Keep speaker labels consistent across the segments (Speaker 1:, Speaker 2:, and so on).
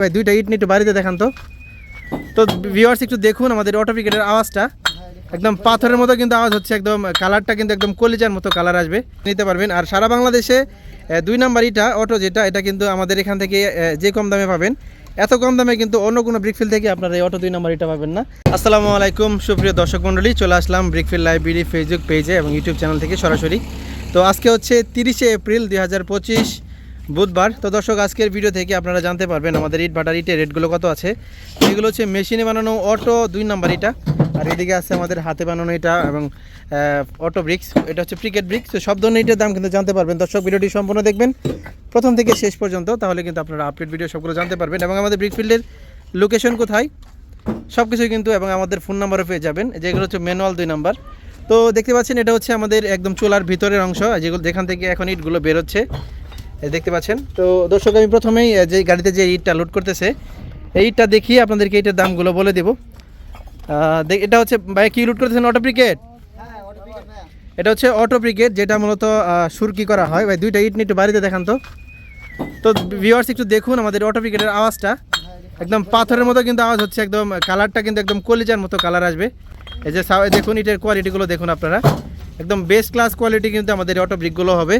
Speaker 1: ভাই, দুইটা ইট নিয়ে বাড়িতে দেখান তো। তো ভিউয়ার্স একটু দেখুন আমাদের অটো ব্রিগেডের আওয়াজটা। একদম পাথরের মতো কিন্তু আওয়াজ হচ্ছে, একদম কালারটা কিন্তু একদম কলিজার মতো কালার আসবে। নিতে পারবেন। আর সারা বাংলাদেশে দুই নাম্বার ইটা অটো যেটা, এটা কিন্তু আমাদের এখান থেকে যে কম দামে পাবেন। এত কম দামে কিন্তু অন্য কোনো ব্রিকফিল থেকে আপনারা এই অটো দুই নাম্বার ইটা পাবেন না। আসসালামু আলাইকুম, সুপ্রিয় দর্শক মণ্ডলী, চলে আসলাম ব্রিকফিল লাইব্রেরি ফেসবুক পেজে এবং ইউটিউব চ্যানেল থেকে সরাসরি। তো আজকে হচ্ছে তিরিশে এপ্রিল দুই হাজার পঁচিশ। বুধবার। তো দর্শক, আজকের ভিডিও থেকে আপনারা জানতে পারবেন আমাদের ইট বাটার ইটের রেটগুলো কত আছে। এগুলো হচ্ছে মেশিনে বানানো অটো, দুই নাম্বার ইটা। আর এদিকে আছে আমাদের হাতে বানানো এটা এবং অটো ব্রিক্স এটা হচ্ছে ক্রিকেট ব্রিক্স তো সব ধরনের ইটের দাম কিন্তু জানতে পারবেন। দর্শক ভিডিওটি সম্পূর্ণ দেখবেন। প্রথম থেকে শেষ পর্যন্ত, তাহলে কিন্তু আপনারা আপডেট ভিডিও সবগুলো জানতে পারবেন। এবং আমাদের ব্রিকফিল্ডের লোকেশন কোথায়? সব কিছুই কিন্তু এবং আমাদের ফোন নাম্বারও পেয়ে যাবেন। যেগুলো হচ্ছে ম্যানুয়াল দুই নাম্বার। তো দেখতে পাচ্ছেন, এটা হচ্ছে আমাদের একদম চুলার ভিতরের অংশ। যেগুলো যেখান থেকে এখন ইটগুলো বেরোচ্ছে। দেখতে পাচ্ছেন? তো দর্শক, আমি প্রথমেই যে গাড়িতে যে ইটটা লোড করতেছে, এই ইটটা দেখিয়ে আপনাদেরকে এইটার দামগুলো বলে দেবো। এটা হচ্ছে, ভাই, কি লোড করতেছেন? অটো ব্রিকেট এটা হচ্ছে অটো ব্রিকেট যেটা মূলত সুরকি করা হয়। ভাই, দুইটা ইট নিয়ে একটু বাড়িতে দেখান তো। তো ভিউয়ার্স একটু দেখুন আমাদের অটো ব্রিকেটের আওয়াজটা। একদম পাথরের মতো কিন্তু আওয়াজ হচ্ছে, একদম কালারটা কিন্তু একদম কলিজার মতো কালার আসবে। এই যে দেখুন, ইটের কোয়ালিটিগুলো দেখুন আপনারা। একদম বেস্ট ক্লাস কোয়ালিটি কিন্তু আমাদের অটো ব্রিকগুলো হবে।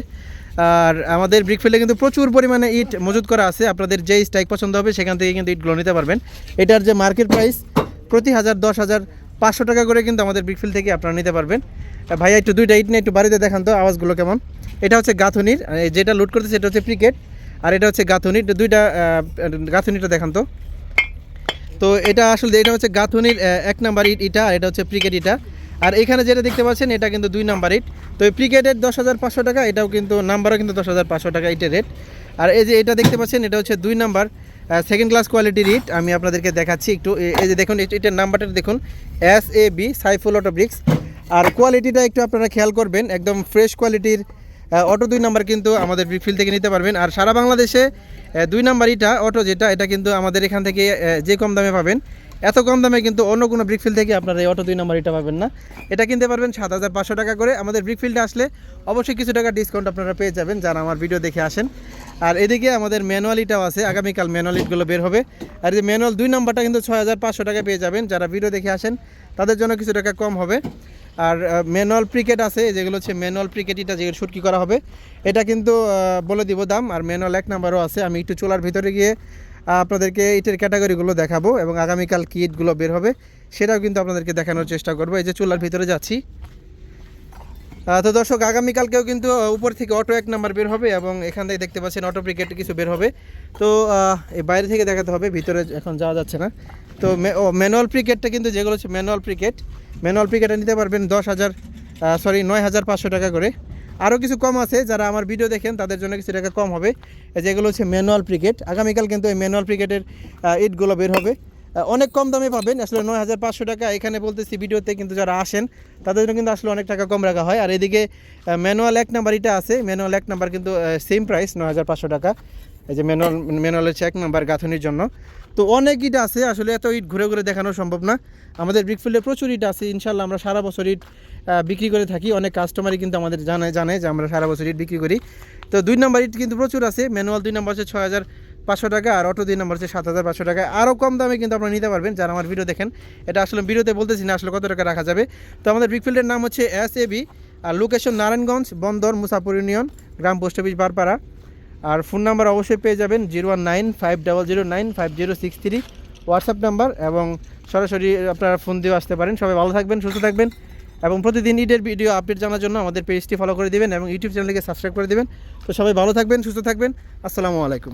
Speaker 1: আর আমাদের ব্রিক ফিল্ডে কিন্তু প্রচুর পরিমাণে ইট মজুত করা আছে। আপনাদের যেই স্টাইক পছন্দ হবে, সেখান থেকে কিন্তু ইটগুলো নিতে পারবেন। এটার যে মার্কেট প্রাইস প্রতি হাজার, দশ হাজার, পাঁচশো টাকা করে কিন্তু আমাদের ব্রিকফিল্ড থেকে আপনারা নিতে পারবেন। ভাইয়া, একটু দুইটা ইট নিয়ে একটু বাড়িতে দেখান তো, আওয়াজগুলো কেমন? এটা হচ্ছে গাথুনির যেটা লুট করতেছে এটা হচ্ছে ক্রিকেট আর এটা হচ্ছে গাথুনির। দুইটা গাথুনিটা দেখান তো। তো এটা আসলে, এটা হচ্ছে গাথুনির এক নাম্বার ইট, ইটা, আর এটা হচ্ছে ক্রিকেট ইটা। আর এখানে যেটা দেখতে পাচ্ছেন, এটা কিন্তু দুই নাম্বার ইট তো এই দশ হাজার পাঁচশো টাকা, এটাও কিন্তু নাম্বারও কিন্তু দশ হাজার পাঁচশো টাকা এটা রেট আর এই যে এটা দেখতে পাচ্ছেন, এটা হচ্ছে দুই নাম্বার সেকেন্ড ক্লাস কোয়ালিটির ইট আমি আপনাদেরকে দেখাচ্ছি একটু এই যে দেখুন এটার নাম্বারটা দেখুন S A B Saiful auto bricks আর কোয়ালিটিটা একটু আপনারা খেয়াল করবেন, একদম ফ্রেশ কোয়ালিটির অটো দুই নাম্বার কিন্তু আমাদের ব্রিকফিল থেকে নিতে পারবেন। আর সারা বাংলাদেশে দুই নাম্বার ইটা অটো যেটা, এটা কিন্তু আমাদের এখান থেকে যে কম দামে পাবেন এত কম দামে কিন্তু অন্য কোনো ব্রিকফিল থেকে আপনারা এই অটো দুই নাম্বার ইটা পাবেন না। এটা কিনতে পারবেন সাত হাজার পাঁচশো টাকা করে। আমাদের ব্রিকফিল্ডে আসলে অবশ্যই কিছু টাকা ডিসকাউন্ট আপনারা পেয়ে যাবেন। যারা আমার ভিডিও দেখে আসেন। আর এদিকে আমাদের ম্যানুয়াল ইটাও আছে। আগামীকাল ম্যানুয়াল ইটগুলো বের হবে। আর এই যে ম্যানুয়াল দুই নাম্বারটা কিন্তু ছয় হাজার পাঁচশো টাকা পেয়ে যাবেন। যারা ভিডিও দেখে আসেন, তাদের জন্য কিছু টাকা কম হবে। আর ম্যানুয়াল প্রিকেট আছে। যেগুলো হচ্ছে ম্যানুয়াল প্রিকেট এটা যেগুলো শুটকি করা হবে, এটা কিন্তু বলে দিব দাম। আর ম্যানুয়াল এক নাম্বারও আছে। আমি একটু চোলার ভিতরে গিয়ে আপনাদেরকে ইটের ক্যাটাগরিগুলো দেখাবো এবং আগামীকাল কি ইটগুলো বের হবে সেটাও কিন্তু আপনাদেরকে দেখানোর চেষ্টা করব। এই যে চুলার ভিতরে যাচ্ছি। তো দর্শক, আগামীকালকেও কিন্তু উপর থেকে অটো এক নাম্বার বের হবে এবং এখান থেকে দেখতে পাচ্ছেন অটো ব্রিকেট কিছু বের হবে। তো এই বাইরে থেকে দেখাতে হবে, ভিতরে এখন যাওয়া যাচ্ছে না। তো ম্যানুয়াল প্রিকেটটা কিন্তু যেগুলো হচ্ছে ম্যানুয়াল প্রিকেট ম্যানুয়াল প্রিকেটে নিতে পারবেন দশ হাজার সরি নয় হাজার পাঁচশো টাকা করে। আরও কিছু কম আছে, যারা আমার ভিডিও দেখেন, তাদের জন্য কিছু টাকা কম হবে। যেগুলো হচ্ছে ম্যানুয়াল ক্রিকেট আগামীকাল কিন্তু এই ম্যানুয়াল ক্রিকেটের ইটগুলো বের হবে। অনেক কম দামে পাবেন, আসলে নয় হাজার পাঁচশো টাকা। এখানে বলতেছি ভিডিওতে কিন্তু যারা আসেন, তাদের জন্য কিন্তু আসলে অনেক টাকা কম রাখা হয়। আর এদিকে ম্যানুয়াল এক নাম্বার ইটা আছে। ম্যানুয়াল এক নাম্বার কিন্তু সেম প্রাইস নয় হাজার পাঁচশো টাকা। এই যে ম্যানুয়াল ম্যানুয়াল হচ্ছে এক নাম্বার গাঁথনির জন্য। তো অনেক ইট আছে, আসলে এত ইট ঘুরে ঘুরে দেখানো সম্ভব না। আমাদের ব্রিকফিল্ডে প্রচুর ইট আছে। ইনশাল্লাহ আমরা সারা বছর ইট বিক্রি করে থাকি। অনেক কাস্টমারই কিন্তু আমাদের জানে জানে যে আমরা সারা বছর ইট বিক্রি করি। তো দুই নাম্বার ইট কিন্তু প্রচুর আছে। ম্যানুয়াল দুই নম্বর হচ্ছে ছয় হাজার পাঁচশো টাকা আর অটো দুই নাম্বার হচ্ছে সাত হাজার পাঁচশো টাকা। আরও কম দামে কিন্তু আপনারা নিতে পারবেন। যারা আমার ভিডিও দেখেন, এটা আসলে ভিডিওতে বলতেছি না, আসলে কত টাকা রাখা যাবে। তো আমাদের ব্রিকফিল্ডের নাম হচ্ছে এস এ বি আর লোকেশন নারায়ণগঞ্জ, বন্দর মুসাপুর ইউনিয়ন, গ্রাম পোস্ট অফিস, বারপাড়া। আর ফোন নাম্বার অবশ্যই পেয়ে যাবেন zero one nine five double zero nine five zero six three, WhatsApp number, এবং সরাসরি আপনারা ফোন দিয়ে আসতে পারেন। সবাই ভালো থাকবেন, সুস্থ থাকবেন। এবং প্রতিদিন ঈদের ভিডিও আপডেট জানার জন্য আমাদের পেজটি ফলো করে দেবেন এবং ইউটিউব চ্যানেলকে সাবস্ক্রাইব করে দেবেন। তো সবাই ভালো থাকবেন, সুস্থ থাকবেন। আসসালামু আলাইকুম।